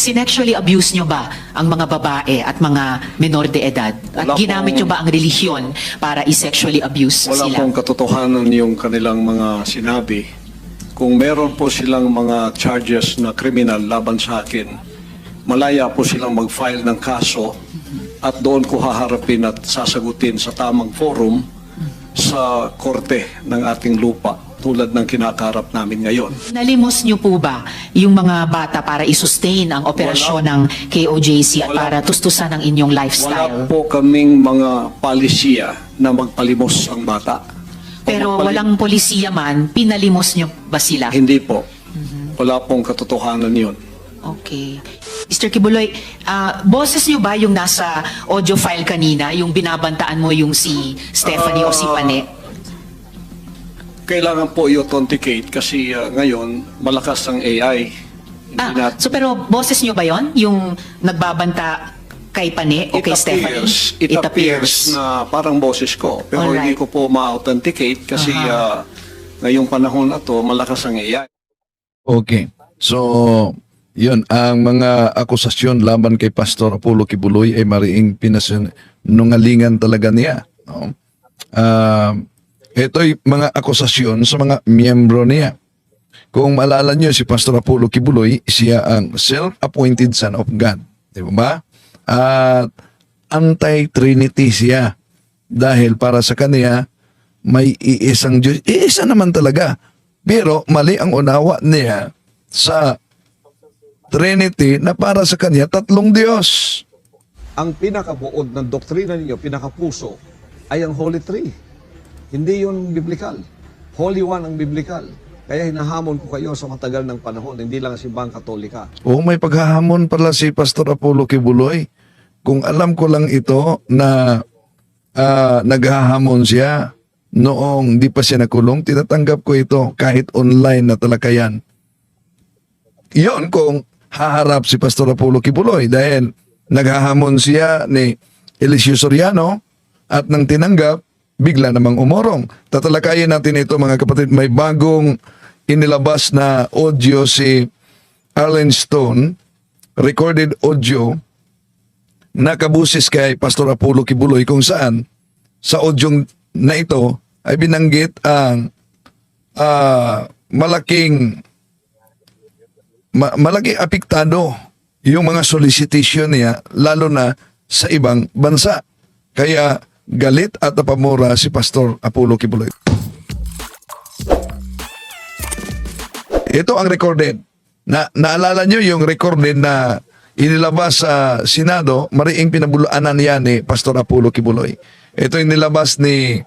Sinexually abuse nyo ba ang mga babae at mga menor de edad? At Wala ginamit pong- nyo ba ang relihiyon para i-sexually abuse Wala sila? pong katotohanan yung kanilang mga sinabi. Kung meron po silang mga charges na kriminal laban sa akin, malaya po silang mag-file ng kaso at doon ko haharapin at sasagutin sa tamang forum sa korte ng ating lupa tulad ng kinakaharap namin ngayon. Nalimos nyo po ba yung mga bata para i-sustain ang operasyon ng KOJC at Wala. para tustusan ang inyong Wala lifestyle? po kaming mga palisiya na magpalimos ang bata. O Pero magpalim- walang polisiya man, pinalimos nyo ba sila? Hindi po. Wala pong katotohanan yun. Okay. Mr. Kibuloy, ah, boses nyo ba yung nasa audio file kanina, yung binabantaan mo yung si Stephanie o si Ah, Pane? Kailangan po i-authenticate kasi uh, ngayon malakas ang AI. Hindi Ah, nat- so pero boses nyo ba yon Yung nagbabanta kay Pane o it kay Stephanie? appears, it, appears na parang boses ko. Pero Alright. hindi ko po ma-authenticate kasi uh, ngayong panahon na to malakas ang AI. Okay. So, yun, ang mga akusasyon laban kay Pastor Apollo Kibuloy ay mariing pinasinungalingan talaga niya. No? Ah, ito'y mga akusasyon sa mga miyembro niya. Kung maalala niyo si Pastor Apollo Kibuloy, siya ang self-appointed son of God. Di ba? At anti-trinity siya. Dahil para sa kanya, may iisang Diyos. Iisa naman talaga. Pero mali ang unawa niya sa Trinity na para sa kanya tatlong Diyos. ang pinakabuod ng doktrina ninyo, pinakapuso, ay ang Holy Three. Hindi yun biblical. Holy One ang biblical. Kaya hinahamon ko kayo sa matagal ng panahon, hindi lang simbang katolika. O may paghahamon pala si Pastor Apollo Kibuloy. Kung alam ko lang ito na ah, naghahamon siya noong di pa siya nakulong, tinatanggap ko ito kahit online na talakayan. Iyon kung haharap si Pastor Apollo Kibuloy dahil naghahamon siya ni Eliseo Soriano at nang tinanggap, bigla namang umorong. Tatalakayin natin ito mga kapatid. May bagong inilabas na audio si Arlen Stone, recorded audio, nakabusis kay Pastor Apollo Kibuloy kung saan sa audio na ito ay binanggit ang ah, malaking ma- malaking apektado yung mga solicitation niya lalo na sa ibang bansa. Kaya galit at napamura si Pastor Apollo Kibuloy. Ito ang recorded. Na, naalala nyo yung recorded na inilabas sa Senado, mariing pinabulaanan niya ni Pastor Apollo Kibuloy. Ito yung nilabas ni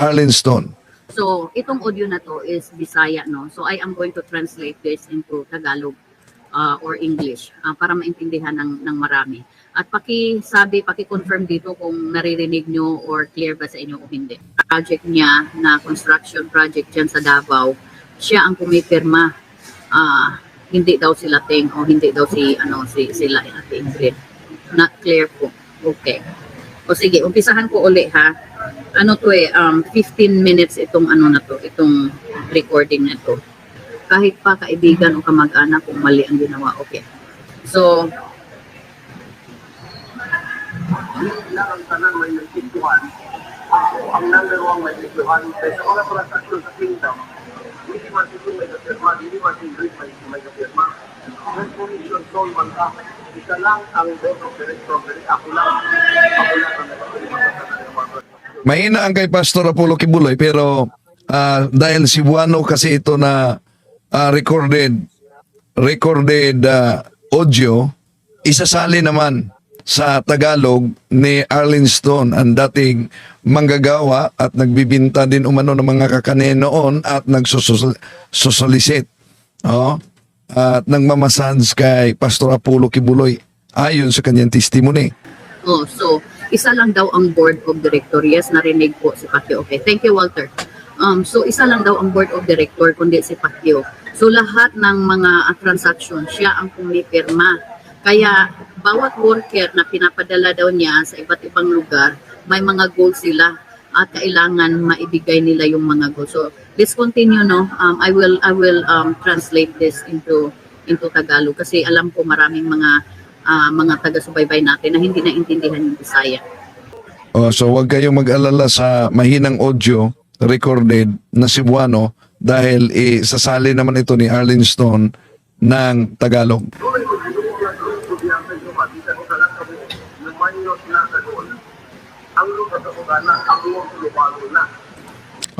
Arlen Stone. So, itong audio na to is Bisaya, no? So, I am going to translate this into Tagalog uh, or English uh, para maintindihan ng, ng marami. At paki-sabi, paki-confirm dito kung naririnig nyo or clear ba sa inyo o hindi. Project niya na construction project dyan sa Davao, siya ang pumipirma. Ah, hindi daw sila Ting o hindi daw si ano si sila Ate Ingrid. Not clear po. Okay. O sige, umpisahan ko uli ha ano to eh, um, 15 minutes itong ano na to, itong recording na to. Kahit pa kaibigan o kamag-anak kung mali ang ginawa, okay. So, ang tanan may nagtituan. Ako ang one may nagtituan. Kaya sa mga transaksyon sa kingdom, hindi man sila may kapirma, hindi man sila may, may kapirma. Resolution soul man ka. Isa lang ang board of. Ako lang. Ako ang Mahina ang kay Pastor Apollo Kibuloy pero ah, dahil Cebuano kasi ito na ah, recorded recorded ah, audio isasali naman sa Tagalog ni Arlen Stone ang dating manggagawa at nagbibinta din umano ng mga kakane noon at nagsosolicit oh, at nagmamasans kay Pastor Apollo Kibuloy ayon sa kanyang testimony. oh, so, isa lang daw ang board of director. Yes, narinig po si Pacquiao. Okay, thank you, Walter. Um, so, isa lang daw ang board of director, kundi si Pacquiao. So, lahat ng mga uh, transaction, siya ang pumipirma. Kaya, bawat worker na pinapadala daw niya sa iba't ibang lugar, may mga goals sila at kailangan maibigay nila yung mga goals. So, let's continue, no? Um, I will, I will um, translate this into into Tagalog kasi alam ko maraming mga ah, mga taga-subaybay natin na hindi naintindihan yung Bisaya. Oh, so wag kayong mag-alala sa mahinang audio recorded na Cebuano dahil isasali naman ito ni Arlene Stone ng Tagalog.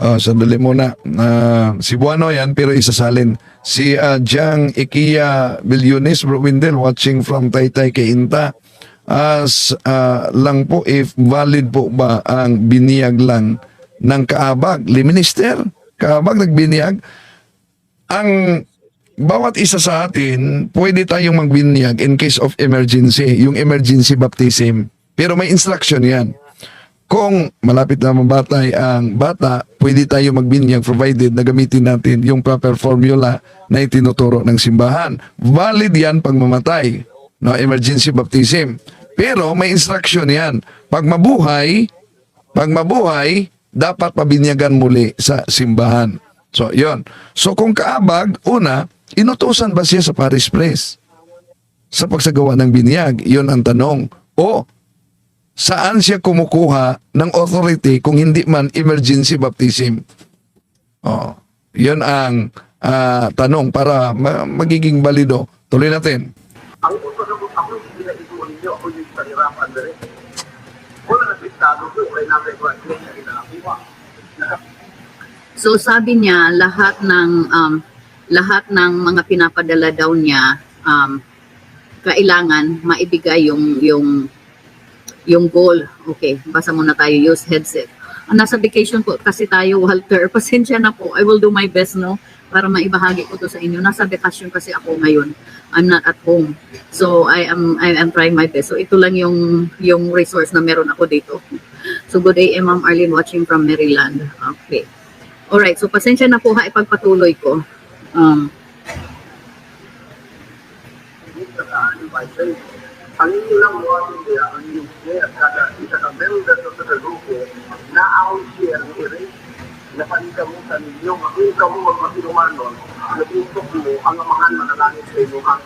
Oh, sandali muna. Ah, Cebuano yan pero isasalin. Si ah, Jiang Ikia Bilyones, Bro Windel, watching from Taytay kay Inta. As ah, lang po if valid po ba ang biniyag lang ng kaabag. Liminister, kaabag nagbiniyag. Ang bawat isa sa atin, pwede tayong magbinyag in case of emergency, yung emergency baptism. Pero may instruction yan. Kung malapit na mabatay ang bata, pwede tayo magbinyag provided na gamitin natin yung proper formula na itinuturo ng simbahan. Valid yan pag mamatay, no, emergency baptism. Pero may instruction yan. Pag mabuhay, pag mabuhay, dapat pabinyagan muli sa simbahan. So, yon. So, kung kaabag, una, inutusan ba siya sa parish priest? Sa pagsagawa ng binyag, yon ang tanong. O, saan siya kumukuha ng authority kung hindi man emergency baptism? Oh, yon ang ah, tanong para ma- magiging balido. Tuloy natin. Ang utos ako, ako yung pinag-ituan ninyo, ako yung panirapan na rin. Wala na pistado ko, kaya namin ko ang na kinakakuha. So sabi niya lahat ng um, lahat ng mga pinapadala daw niya um, kailangan maibigay yung yung yung goal. Okay, basa muna tayo use headset. Ah, Nasa vacation po kasi tayo, Walter. Pasensya na po. I will do my best, no? Para maibahagi ko to sa inyo. Nasa vacation kasi ako ngayon. I'm not at home. So, I am I am trying my best. So, ito lang yung yung resource na meron ako dito. So, good day, eh, Ma'am Arlene watching from Maryland. Okay. Alright, so pasensya na po ha, ipagpatuloy ko. Um, Ang inyo lang mga India, ang inyong share, kada isa ka member sa grupo, na ang share ni Eric, na panikamutan ninyo, kung ka mo magmasinumanon, nagutok mo ang amahan manalangin sa inyo ang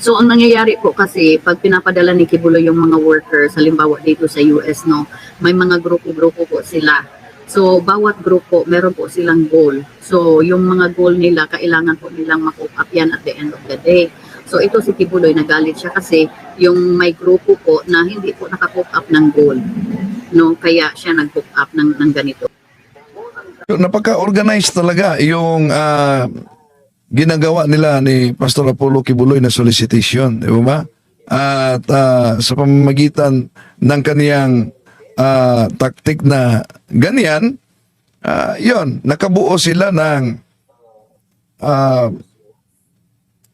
so ang nangyayari po kasi pag pinapadala ni Kibulo yung mga workers, halimbawa dito sa US, no, may mga grupo-grupo po sila. So bawat grupo, meron po silang goal. So yung mga goal nila, kailangan po nilang makup up yan at the end of the day. So ito si Kibuloy, nagalit siya kasi yung may grupo po na hindi po nakakup up ng goal. No, kaya siya nag-cook up ng, ng ganito. Napaka-organized talaga yung ah, ginagawa nila ni Pastor Apollo Kibuloy na solicitation, di ba? At ah, sa pamamagitan ng kaniyang ah, taktik na ganyan, ah, yon nakabuo sila ng ah,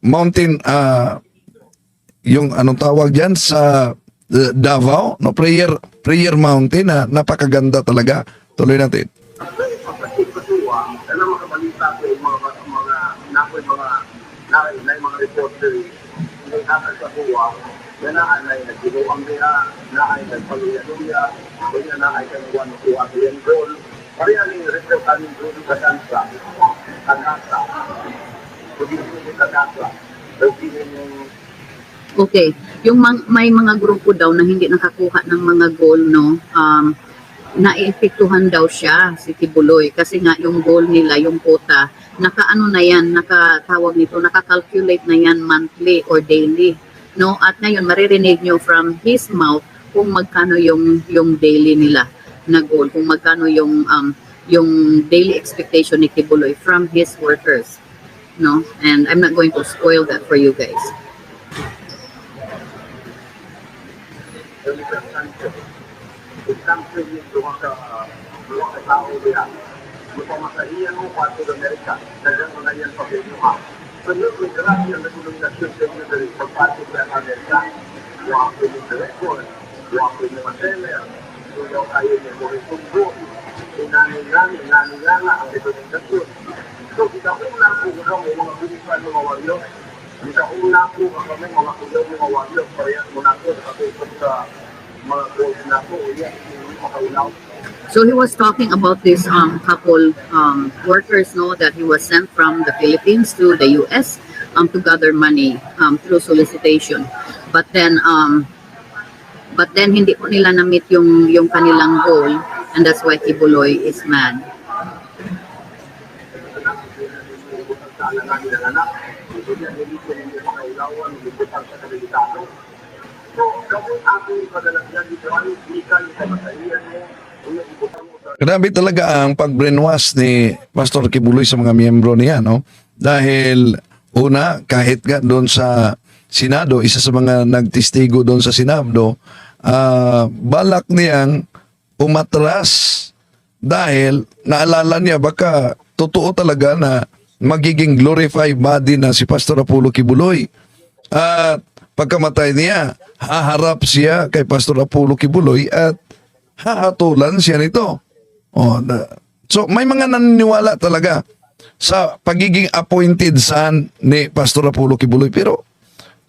mountain, ah, yung anong tawag dyan sa uh, Davao, no prayer prayer mountain na napakaganda talaga. Tuloy natin. Reporter hindi nakal sa kuwa na na ay nagdiluang nila na ay nagpaluya-luya kanya na ay kanuwan kuha ko yung goal pareha ni represent ang goal sa kansa kanasa kung hindi sa kansa nagpili yung Okay. Yung may mga grupo daw na hindi nakakuha ng mga goal, no? Um, naepektuhan daw siya si Tibuloy kasi nga yung goal nila, yung quota, nakaano na yan, nakatawag nito, nakakalculate na yan monthly or daily. No? At ngayon, maririnig nyo from his mouth kung magkano yung, yung daily nila na goal, kung magkano yung, um, yung daily expectation ni Tibuloy from his workers. No? And I'm not going to spoil that for you guys. Isang tribute doon sa doon sa tao diya. Upang masaiyan mo pa sa Amerika, kaya mga yan pa ha. So yun, may grabe ang nagulungasyon sa inyo dari pagpasok sa Amerika. Yung ako yung director, yung ako yung maseler, yung kayo yung mga tunggo, inani-ngani, inani-ngana ang rekomendasyon. So, kita una po kami mga bilisan mga waryo, kita una po kami mga kuyaw mga waryo, muna po sa Facebook sa mga na po. So he was talking about this um, couple um, workers, no, that he was sent from the Philippines to the U.S. um, to gather money um, through solicitation. But then, um, but then hindi po nila na-meet yung, yung kanilang goal and that's why Kibuloy is mad. Grabe talaga ang pag-brainwash ni Pastor Kibuloy sa mga miyembro niya, no? Dahil una, kahit nga doon sa Senado, isa sa mga nagtistigo doon sa Senado, ah, balak niyang umatras dahil naalala niya baka totoo talaga na magiging glorified body na si Pastor Apollo Kibuloy. At pagkamatay niya, haharap siya kay Pastor Apollo Kibuloy at hahatulan siya nito. Oh, na, so may mga naniniwala talaga sa pagiging appointed son ni Pastor Apollo Kibuloy. Pero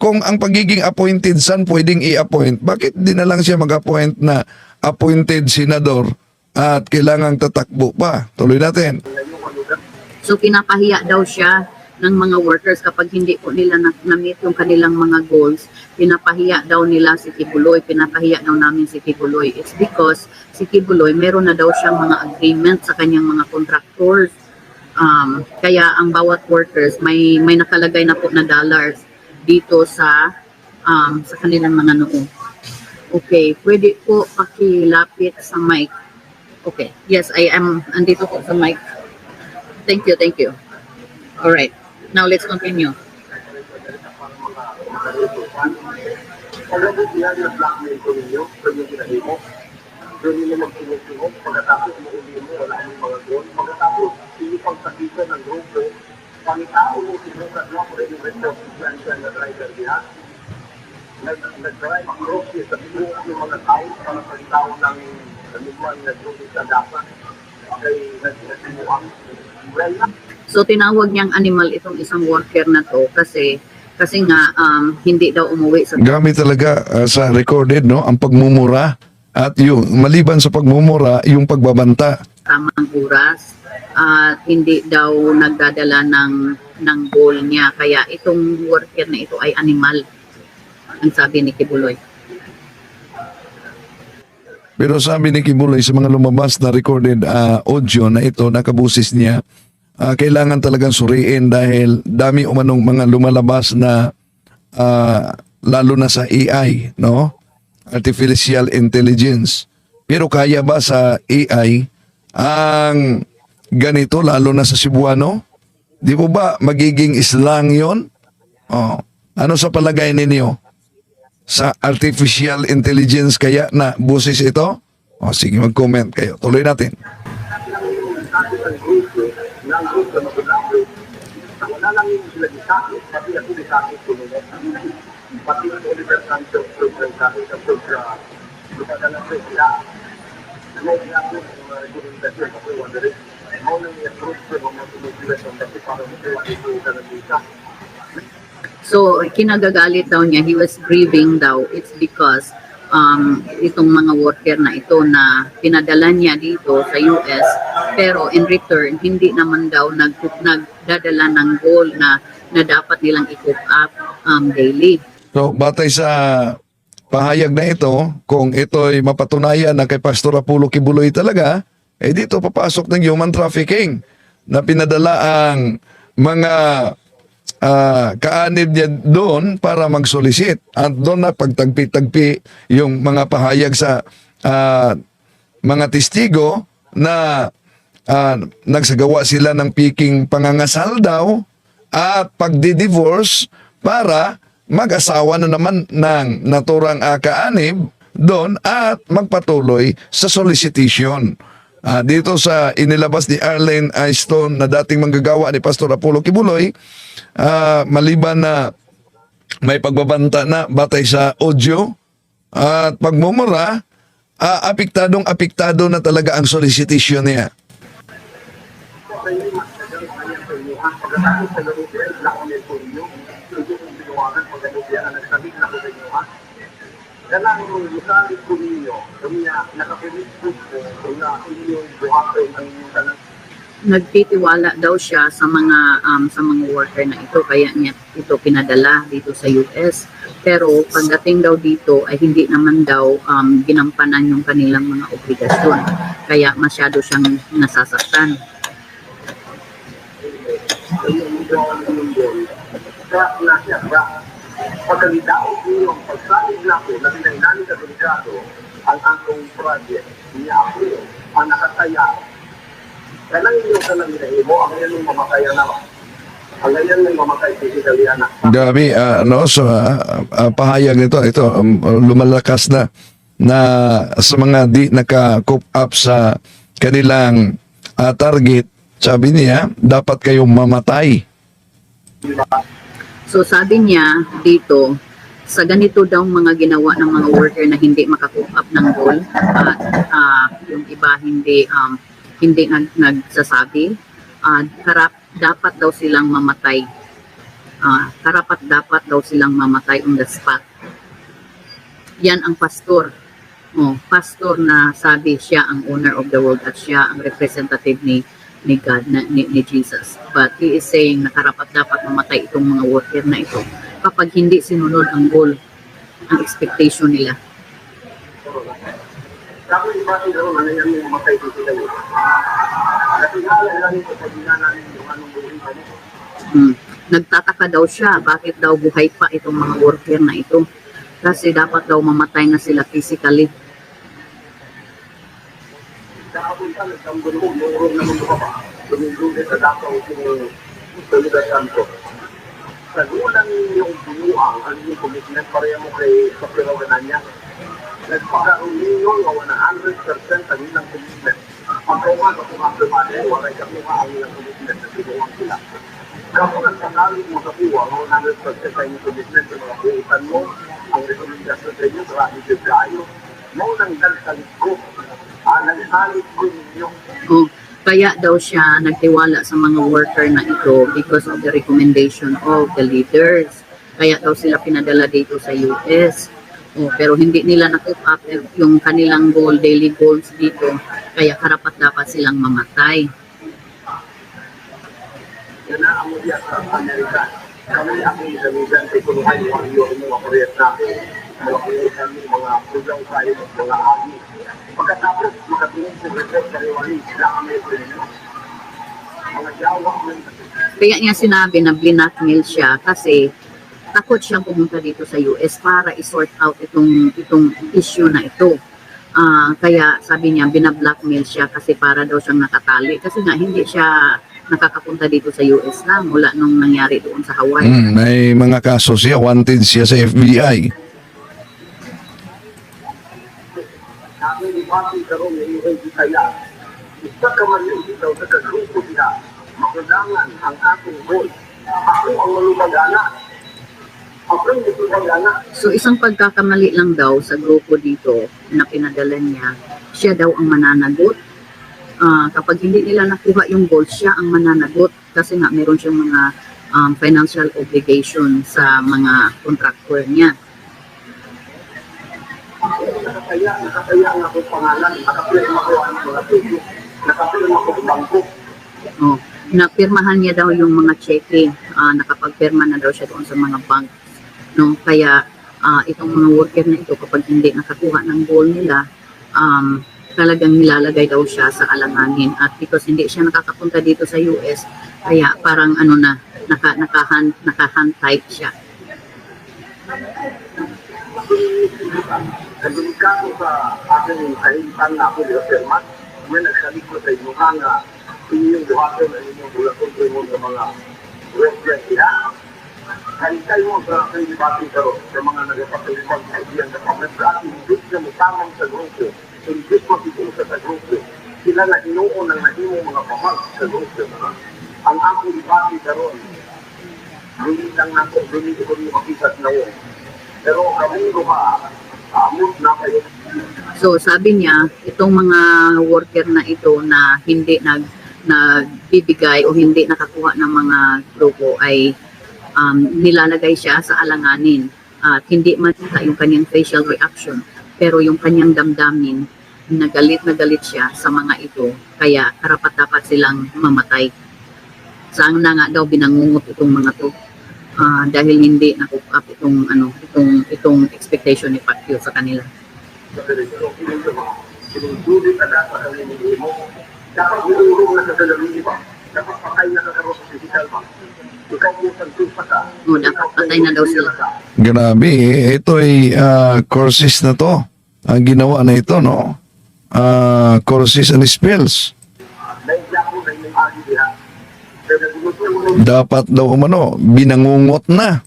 kung ang pagiging appointed son pwedeng i-appoint, bakit di na lang siya mag-appoint na appointed senador at kailangang tatakbo pa? Tuloy natin. So pinapahiya daw siya ng mga workers kapag hindi po nila na- na-meet yung kanilang mga goals. Pinapahiya daw nila si Kibuloy, pinapahiya daw namin si Kibuloy. It's because si Kibuloy meron na daw siyang mga agreement sa kanyang mga contractors. Um, kaya ang bawat workers may may nakalagay na po na dollars dito sa um, sa kanilang mga noo. Okay, pwede po pakilapit sa mic. Okay, yes, I am andito po sa mic. Thank you, thank you. All right. Now let's continue. Mo, yan yung blackmail ko ninyo, kung yung ginahin mo. Doon ninyo magsinusunod, pagkatapos mo uli mo, mga goal. Pagkatapos, sakitan ng grupo, pangitao mo, sinukat mo, kung yung responsibility na driver niya. Nag- Nag-drive across sa buong yung mga tao para sa tao ng nanuman na grupo sa dapat. Kay nagsinuang. Well, So tinawag niyang animal itong isang worker na to kasi kasi nga um, hindi daw umuwi sa Gamit talaga uh, sa recorded no ang pagmumura at yung maliban sa pagmumura yung pagbabanta. tamang oras at hindi daw nagdadala ng ng goal niya kaya itong worker na ito ay animal ang sabi ni Kibuloy. Pero sabi ni Kibuloy sa mga lumabas na recorded uh, audio na ito, nakabusis niya, uh, kailangan talagang suriin dahil dami umanong mga lumalabas na uh, lalo na sa AI, no? Artificial Intelligence. Pero kaya ba sa AI ang ganito lalo na sa Cebuano? Di po ba magiging islang yon? Oh. Ano sa palagay ninyo? sa artificial intelligence kaya na busis ito? O sige, mag-comment kayo. Tuloy natin. Ng grupo na wala lang yung sila di sakit, pati ako di sakit tulungan. Pati yung Oliver Sancho program kami sa program, lumadala ko sila. Ano yung ako ng mga rekomendasyon ako yung rin. Ako nang grupo ng mga tumutulas ng kasi para makuha ito ka ng bisa. So, kinagagalit daw niya, he was grieving daw. It's because um, itong mga worker na ito na pinadala niya dito sa US, pero in return, hindi naman daw nag, nagdadala ng goal na, na dapat nilang i-cook up um, daily. So, batay sa pahayag na ito, kung ito'y mapatunayan na kay Pastor Apollo Kibuloy talaga, eh dito papasok ng human trafficking na pinadala ang mga ah, kaanib niya doon para mag-solicit. At doon na pagtagpi-tagpi yung mga pahayag sa ah, mga testigo na ah, nagsagawa sila ng piking pangangasal daw at pagdi-divorce para mag-asawa na naman ng naturang ah, kaanib doon at magpatuloy sa solicitation. Ah, dito sa inilabas ni Arlene. Stone na dating manggagawa ni Pastor Apollo Kibuloy, ah, maliban na may pagbabanta na batay sa audio at pagmumura, ah, apektadong apektado na talaga ang solicitation niya. Sa Garudia, blackmail ko ninyo. Ko Garudia na ko ko nakapilit ko po kung na inyong buhatin ang inyong tanang nagtitiwala daw siya sa mga um, sa mga worker na ito kaya niya ito pinadala dito sa US pero pagdating daw dito ay hindi naman daw um, ginampanan yung kanilang mga obligasyon. Kaya masyado siyang nasasaktan Kaya nasa kaya pagkalitao niyo ang pagsalig na ko na pinagdani ka delikado ang atong project niya ako ang nakataya. Kanang inyo ka lang mo ang inyong mamakaya na anak Gabi, ah, ano, so, ah, ah, pahayag nito, ito, um, lumalakas na na sa mga di naka-cope up sa kanilang ah, target, sabi niya, dapat kayong mamatay. So sabi niya dito, sa ganito daw mga ginawa ng mga worker na hindi makakoop up ng goal at ah, yung iba hindi um, hindi nag, nagsasabi, ah, karap, dapat daw silang mamatay. Ah, karapat dapat daw silang mamatay on the spot. Yan ang pastor. Oh, pastor na sabi siya ang owner of the world at siya ang representative ni ni God, na, ni, ni Jesus. But he is saying na karapat dapat mamatay itong mga worker na ito kapag hindi sinunod ang goal, ang expectation nila. Hmm. Nagtataka daw siya bakit daw buhay pa itong mga worker na ito. Kasi dapat daw mamatay na sila physically. Nakapunta ng Sambulo, yung naman ko pa, luminduli sa Dakaw kung Toluga Santo. Sa yung bunuang, ang yung commitment, pareha mo kay sa pinawanan niya. Nagpakaroon ninyo nga 100% ang ilang commitment. Kauman sa mga kumane, wala kami ang commitment na sinuwang sila. Kapag ang sanaling mo sa kuwa, 100% ang commitment mo, ang rekomendasyon sa inyo, sa yung kayo, mo nang dalsalit ko, ah, nagsalit ko kaya daw siya nagtiwala sa mga worker na ito because of the recommendation of the leaders. Kaya daw sila pinadala dito sa US. Oh, pero hindi nila na-coop up yung kanilang goal, daily goals dito. Kaya karapat dapat silang mamatay. Kami ang isamisan sa ikunuhay ng iyo mga proyekto natin. Mga proyekto mga program tayo, mga agi. Pagkatapos, makatingin sa research sa riwali, sila kami ito Mga yawa mo Kaya niya sinabi na blackmail siya kasi takot siyang pumunta dito sa US para i-sort out itong itong issue na ito. Ah, kaya sabi niya binablackmail siya kasi para daw siyang nakatali kasi nga hindi siya nakakapunta dito sa US na mula nung nangyari doon sa Hawaii. Mm, may mga kaso siya, wanted siya sa FBI. Ng iyong kaya. Isa ka man yung ikaw sa kagrupo niya. Makulangan ang ating goal. Ako ang malumagana. Ako ang malumagana. So isang pagkakamali lang daw sa grupo dito na pinadala niya, siya daw ang mananagot. Ah, kapag hindi nila nakuha yung goal, siya ang mananagot kasi nga meron siyang mga um, financial obligation sa mga contractor niya. Nakakaya, nakakaya ang akong pangalan. Nakapirma ko ang mga tuyo. Nakapirma ko ang bangko. Oh, napirmahan niya daw yung mga cheque, ah, nakapagpirma na daw siya doon sa mga bank. No, kaya ah, itong mga worker na ito kapag hindi nakakuha ng goal nila, um, talagang nilalagay daw siya sa alanganin at because hindi siya nakakapunta dito sa US, kaya parang ano na naka nakahan nakahan type siya. Sa delikado sa aking kahintan na ako nila Sherman, may nagsalig ko sa inyo nga inyong buhaton na inyong bulatong mo sa mga resident niya. Kahintay mo sa aking debate karo sa mga nagpapalipan sa iyan sa pamilya, imbit na mutamang sa grupo, imbit makikita sa grupo, sila na inuon ng nahimo mga pamag sa grupo. Ang akong debate karon, Dili lang nako, dili ko rin makita na yun. Pero kami na kayo. So sabi niya, itong mga worker na ito na hindi nag nagbibigay o hindi nakakuha ng mga grupo ay um, nilalagay siya sa alanganin at hindi makita yung kanyang facial reaction pero yung kanyang damdamin nagalit na galit siya sa mga ito, kaya karapat dapat silang mamatay. Saan nga daw binangungot itong mga to ah, dahil hindi up itong ano itong itong expectation ni Pacquiao sa kanila. Na dapat hinurong na sa dalawin ba? Dapat patay na sa sa physical ba? Ikaw mo pagtupa ka. O dapat patay na daw sila. Grabe, eh. ito ay ah, courses na to. Ang ginawa na ito, no? Ah, courses and spells. Dapat daw umano, binangungot na.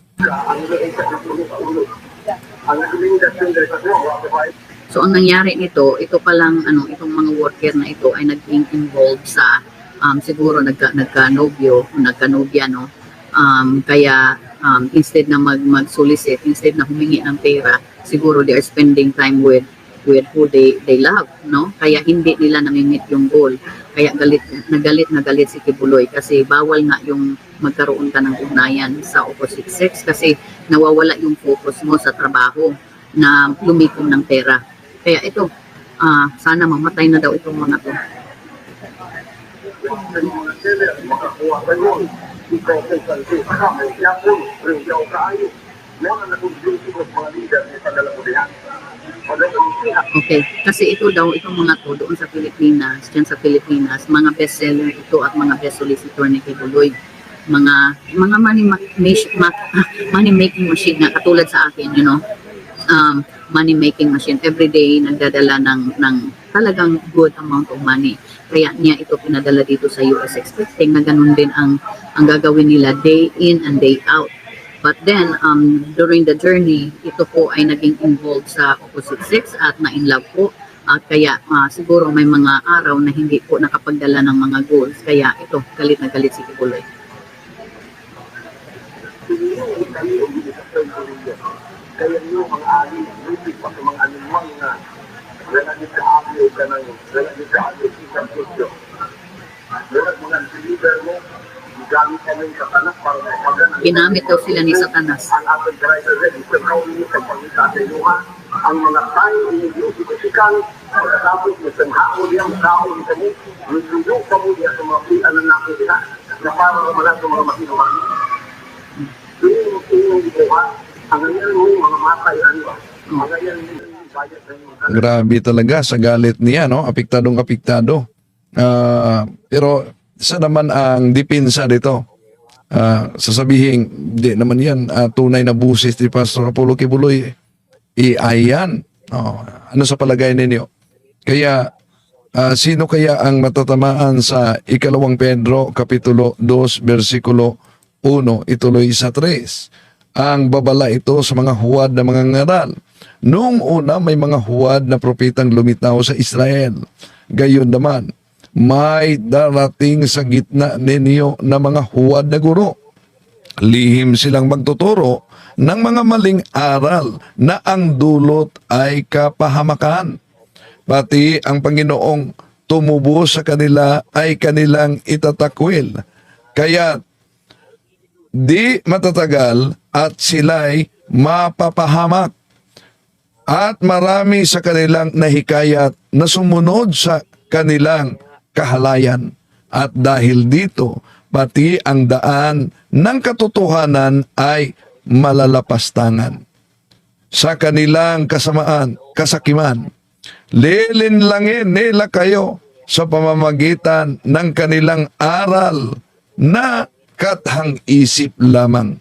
So ang nangyari nito, ito palang ano, itong mga worker na ito ay naging involved sa um, siguro nagka nagka-nobyo, nagka-nobya no. Um, kaya um, instead na mag mag-solicit, instead na humingi ng pera, siguro they are spending time with with who they they love, no? Kaya hindi nila namimit yung goal. Kaya galit nagalit na galit si Kibuloy kasi bawal nga yung magkaroon ka ng ugnayan sa opposite sex kasi nawawala yung focus mo sa trabaho na lumikom ng pera. Kaya ito, ah sana mamatay na daw itong mga to. mga Okay, kasi ito daw, itong mga to doon sa Pilipinas, dyan sa Pilipinas, mga bestseller ito at mga best solicitor ni Kibuloy. Mga mga money ma- ma- money making machine nga katulad sa akin, you know. Um, money making machine every day nagdadala ng ng talagang good amount of money. Kaya niya ito pinadala dito sa US expecting na ganun din ang ang gagawin nila day in and day out. But then, um, during the journey, ito po ay naging involved sa opposite sex at na-in love po. At kaya ah, siguro may mga araw na hindi po nakapagdala ng mga goals. Kaya ito, galit na galit si Kibuloy. Kaya nyo mga ali, lupit pa sa mga animal na lalagay sa abyo ka ng kami. Ginamit daw sila ni Satanas. ang na mga tayo ni Diyos ipasikan, pagkatapos mo sa haon niyang kaon mo, nilulong pa mo niya sa mga pian na natin nila, na para wala sa mga masinuman. Yun yung inyong ginawa, ang ganyan mo mga matay ano? Ang ganyan mo Grabe talaga sa galit niya, no? Apektadong apektado. Ah, pero isa naman ang depensa dito. Ah, sasabihin, di naman yan ah, tunay na busis ni Pastor Apollo Kibuloy. Iayan. Oh, ano sa palagay ninyo? Kaya, ah, sino kaya ang matatamaan sa ikalawang Pedro, Kapitulo 2, versikulo 1, ituloy sa 3? ang babala ito sa mga huwad na mga ngaral. Noong una may mga huwad na propetang lumitaw sa Israel. Gayon naman, may darating sa gitna ninyo na mga huwad na guro. Lihim silang magtuturo ng mga maling aral na ang dulot ay kapahamakan. Pati ang Panginoong tumubo sa kanila ay kanilang itatakwil. Kaya di matatagal at sila'y mapapahamak. At marami sa kanilang nahikayat na sumunod sa kanilang kahalayan. At dahil dito, pati ang daan ng katotohanan ay malalapastangan. Sa kanilang kasamaan, kasakiman, lilinlangin nila kayo sa pamamagitan ng kanilang aral na kathang isip lamang.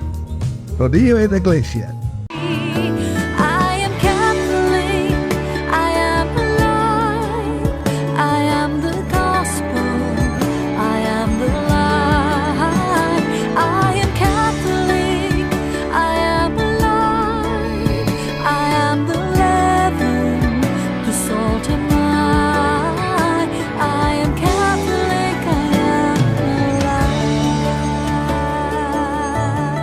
Los días de iglesia.